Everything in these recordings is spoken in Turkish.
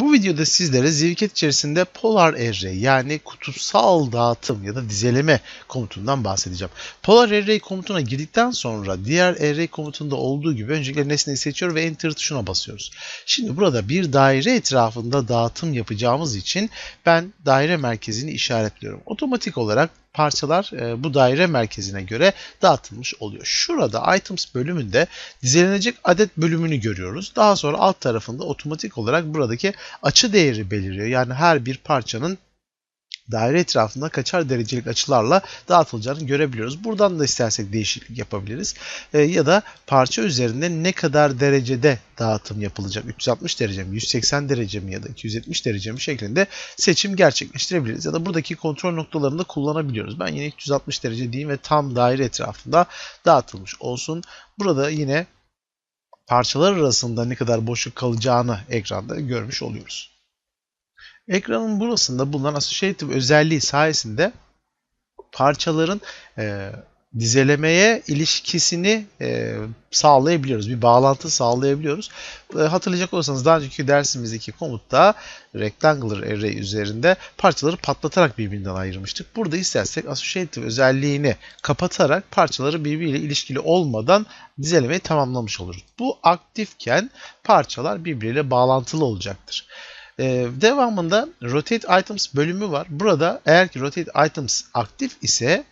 Bu videoda sizlere Zivket içerisinde Polar Array yani kututsal dağıtım ya da dizeleme komutundan bahsedeceğim. Polar Array komutuna girdikten sonra diğer array komutunda olduğu gibi öncelikle nesneyi seçiyor ve Enter tuşuna basıyoruz. Şimdi burada bir daire etrafında dağıtım yapacağımız için ben daire merkezini işaretliyorum. Otomatik olarak parçalar e, bu daire merkezine göre dağıtılmış oluyor. Şurada items bölümünde dizilenecek adet bölümünü görüyoruz. Daha sonra alt tarafında otomatik olarak buradaki açı değeri beliriyor. Yani her bir parçanın daire etrafında kaçar derecelik açılarla dağıtılacağını görebiliyoruz. Buradan da istersek değişiklik yapabiliriz. E, ya da parça üzerinde ne kadar derecede dağıtım yapılacak? 360 derece mi, 180 derece mi ya da 270 derece mi şeklinde seçim gerçekleştirebiliriz. Ya da buradaki kontrol noktalarını da kullanabiliyoruz. Ben yine 360 derece diyeyim ve tam daire etrafında dağıtılmış olsun. Burada yine parçalar arasında ne kadar boşluk kalacağını ekranda görmüş oluyoruz. Ekranın burasında bulunan associative özelliği sayesinde parçaların e, dizelemeye ilişkisini e, sağlayabiliyoruz. Bir bağlantı sağlayabiliyoruz. E, hatırlayacak olursanız daha önceki dersimizdeki komutta rectangular array üzerinde parçaları patlatarak birbirinden ayırmıştık. Burada istersek associative özelliğini kapatarak parçaları birbiriyle ilişkili olmadan dizelemeyi tamamlamış oluruz. Bu aktifken parçalar birbiriyle bağlantılı olacaktır. Ee, devamında Rotate Items bölümü var. Burada eğer ki Rotate Items aktif ise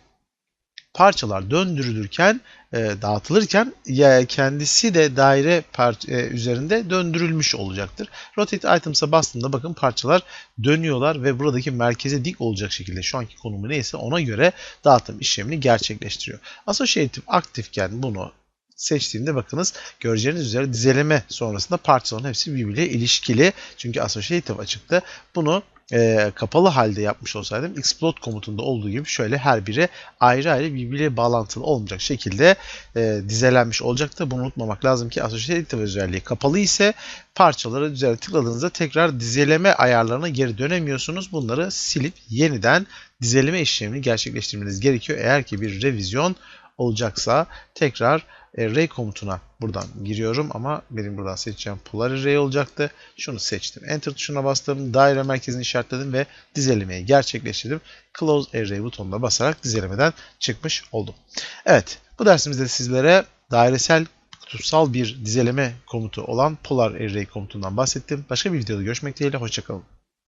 parçalar döndürülürken, e, dağıtılırken ya kendisi de daire e, üzerinde döndürülmüş olacaktır. Rotate Items'a bastığımda bakın parçalar dönüyorlar ve buradaki merkeze dik olacak şekilde şu anki konumu neyse ona göre dağıtım işlemini gerçekleştiriyor. Associative aktifken bunu seçtiğimde bakınız göreceğiniz üzere dizeleme sonrasında parçaların hepsi birbiriyle ilişkili. Çünkü associative açıkta. Bunu e, kapalı halde yapmış olsaydım explode komutunda olduğu gibi şöyle her biri ayrı ayrı birbiriyle bağlantılı olmayacak şekilde e, dizelenmiş olacaktı. Bunu unutmamak lazım ki associative özelliği kapalı ise parçaları üzerine tıkladığınızda tekrar dizeleme ayarlarına geri dönemiyorsunuz. Bunları silip yeniden dizeleme işlemini gerçekleştirmeniz gerekiyor. Eğer ki bir revizyon olacaksa tekrar array komutuna buradan giriyorum ama benim buradan seçeceğim polar array olacaktı. Şunu seçtim. Enter tuşuna bastım. Daire merkezini işaretledim ve dizelemeyi gerçekleştirdim. Close array butonuna basarak dizelemeden çıkmış oldum. Evet bu dersimizde sizlere dairesel kututsal bir dizeleme komutu olan polar array komutundan bahsettim. Başka bir videoda görüşmek dileğiyle. Hoşçakalın.